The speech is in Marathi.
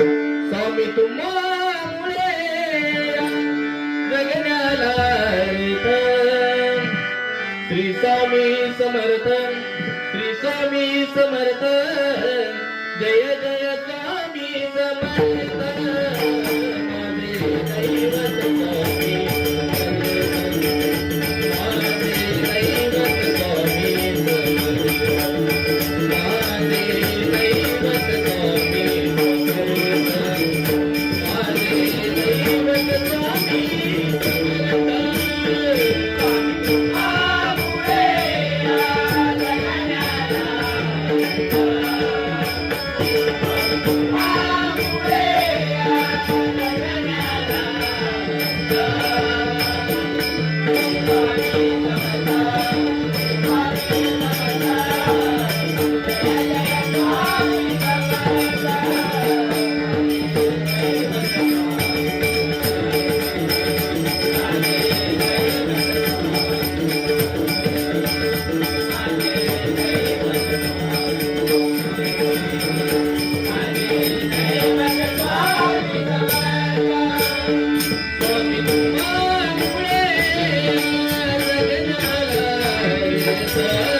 स्वामी तुम्हामुळे जगण्याला श्री स्वामी समर्थ श्री स्वामी समर्थ. जय जय Swami Samarth. Thank you. Yeah.